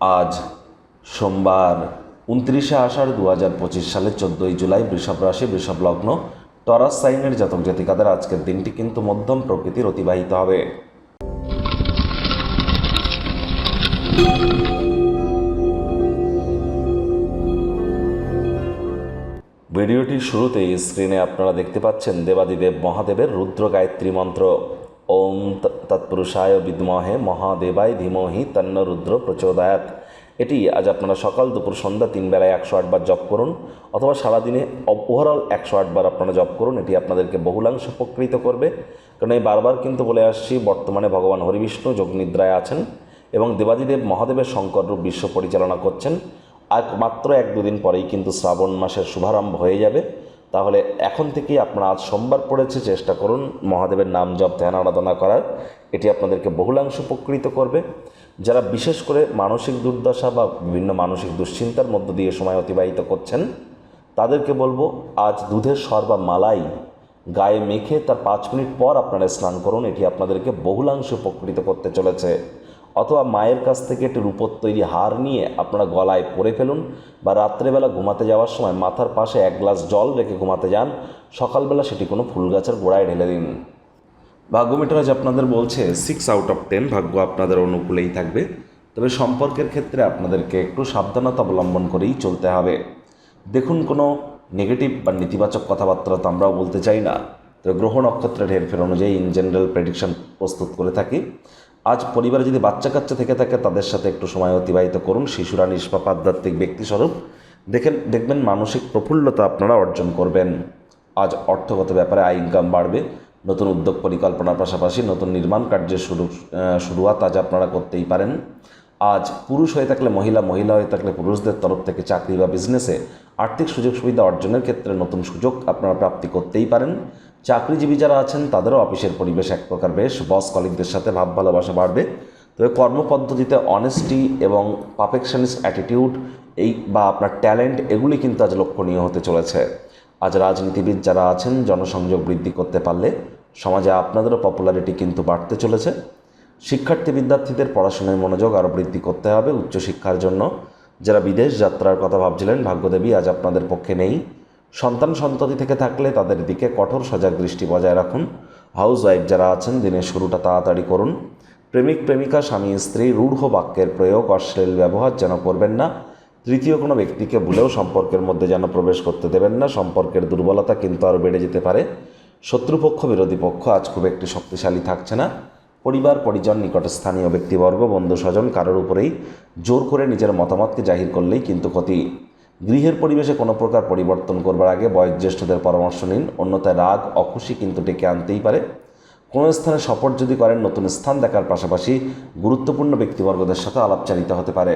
আজ সোমবার উনত্রিশে আষাঢ় দু হাজার পঁচিশ সালের চোদ্দোই জুলাই বৃষভ রাশি, বৃষভ লগ্ন, টরাস সাইনের জাতক জাতিকাদের আজকের দিনটি কিন্তু মধ্যম প্রকৃতির অতিবাহিত হবে। ভিডিওটির শুরুতেই স্ক্রিনে আপনারা দেখতে পাচ্ছেন দেবাদিদেব মহাদেবের রুদ্র গায়ত্রী মন্ত্র। ওম তৎপুরুষায় বিদ্মহে মহাদেবায় ধীমহি তন্ন রুদ্র প্রচোদয়াত এটি আজ আপনারা সকাল দুপুর সন্ধ্যা তিন বেলায় একশো আটবার জপ করুন, অথবা সারাদিনে ওভারঅল একশো আটবার আপনারা জপ করুন, এটি আপনাদেরকে বহুলাংশ উপকৃত করবে। কারণ এই বারবার কিন্তু বলে আসছি, বর্তমানে ভগবান হরিবিষ্ণু যোগনিদ্রায় আছেন এবং দেবাদিদেব মহাদেবের শঙ্কর রূপ বিশ্ব পরিচালনা করছেন। আর মাত্র এক দুদিন পরেই কিন্তু শ্রাবণ মাসের শুভারম্ভ হয়ে যাবে। তাহলে এখন থেকেই আপনারা আজ সোমবার পড়েছে, চেষ্টা করুন মহাদেবের নাম জপ, ধ্যান, আরাধনা করার। এটি আপনাদেরকে বহুলাংশ উপকৃত করবে। যারা বিশেষ করে মানসিক দুর্দশা বা বিভিন্ন মানসিক দুশ্চিন্তার মধ্য দিয়ে সময় অতিবাহিত করছেন, তাদেরকে বলব, আজ দুধের সর বা মালাই গায়ে মেখে তার পাঁচ মিনিট পর আপনারা স্নান করুন। এটি আপনাদেরকে বহুলাংশ উপকৃত করতে চলেছে। অথবা মায়ের কাছ থেকে একটি রূপোর তৈরি হার নিয়ে আপনারা গলায় পরে ফেলুন বা রাত্রেবেলা ঘুমাতে যাওয়ার সময় মাথার পাশে এক গ্লাস জল রেখে ঘুমাতে যান। সকালবেলা সেটি কোনো ফুল গাছের গোড়ায় ঢেলে দিন। ভাগ্যমিটার আজ আপনাদের বলছে সিক্স আউট অফ টেন ভাগ্য আপনাদের অনুকূলেই থাকবে। তবে সম্পর্কের ক্ষেত্রে আপনাদেরকে একটু সাবধানতা অবলম্বন করেই চলতে হবে। দেখুন কোনো নেগেটিভ বা নেতিবাচক কথাবার্তা তো আমরাও বলতে চাই না। তবে গ্রহ নক্ষত্রের হেরফের অনুযায়ী ইন জেনারেল প্রেডিকশন প্রস্তুত করে থাকি। আজ পরিবারে যদি বাচ্চা কাচ্চা থেকে থাকে, তাদের সাথে একটু সময় অতিবাহিত করুন। শিশুরা নিষ্পাপ আধ্যাত্মিক ব্যক্তিস্বরূপ। দেখেন, দেখবেন মানসিক প্রফুল্লতা আপনারা অর্জন করবেন। আজ অর্থগত ব্যাপারে আয় ইনকাম বাড়বে। নতুন উদ্যোগ পরিকল্পনার পাশাপাশি নতুন নির্মাণ কার্যের শুরু শুরুয়াত আজ আপনারা করতেই পারেন। আজ পুরুষ হয়ে থাকলে মহিলা মহিলা হয়ে থাকলে পুরুষদের তরফ থেকে চাকরি বা বিজনেসে আর্থিক সুযোগ সুবিধা অর্জনের ক্ষেত্রে নতুন সুযোগ আপনারা প্রাপ্তি করতেই পারেন। চাকরিজীবী যারা আছেন, তাদেরও অফিসের পরিবেশ এক প্রকার। বেশ বস কলিগদের সাথে ভাব ভালোবাসা বাড়বে তবে কর্মপদ্ধতিতে অনেস্টি এবং পারফেকশনিস্ট অ্যাটিটিউড এই বা আপনার ট্যালেন্ট এগুলি কিন্তু আজ লক্ষণীয় হতে চলেছে। আজ রাজনীতিবিদ যারা আছেন, জনসংযোগ বৃদ্ধি করতে পারলে সমাজে আপনাদেরও পপুলারিটি কিন্তু বাড়তে চলেছে। শিক্ষার্থী বিদ্যার্থীদের পড়াশোনায় মনোযোগ আরও বৃদ্ধি করতে হবে উচ্চশিক্ষার জন্য। যারা বিদেশ যাত্রার কথা ভাবছিলেন, ভাগ্যদেবী আজ আপনাদের পক্ষে নেই। সন্তান সন্ততি থেকে থাকলে তাদের দিকে কঠোর সজাগ দৃষ্টি বজায় রাখুন। হাউস ওয়াইফ যারা আছেন, দিনের শুরুটা তাড়াতাড়ি করুন। প্রেমিক, প্রেমিকা, স্বামী, স্ত্রী, রূঢ় বাক্যের প্রয়োগ, অশ্লীল ব্যবহার যেন করবেন না। তৃতীয় কোনো ব্যক্তিকে ভুলেও সম্পর্কের মধ্যে যেন প্রবেশ করতে দেবেন না। সম্পর্কের দুর্বলতা কিন্তু আরও বেড়ে যেতে পারে। শত্রুপক্ষ, বিরোধী পক্ষ আজ খুব একটি শক্তিশালী থাকছে না। পরিবার, পরিজন, নিকটে স্থানীয় ব্যক্তিবর্গ বন্ধু স্বজন কারোর উপরেই জোর করে নিজের মতামতকে জাহির করলেই কিন্তু ক্ষতি। গৃহের পরিবেশে কোনো প্রকার পরিবর্তন করবার আগে বয়োজ্যেষ্ঠদের পরামর্শ নিন। অন্যথায় রাগ, অখুশি কিন্তু ডেকে আনতেই পারে। কোনো স্থানে সফর যদি করেন, নতুন স্থান দেখার পাশাপাশি গুরুত্বপূর্ণ ব্যক্তিবর্গদের সাথে আলাপচারিতা হতে পারে।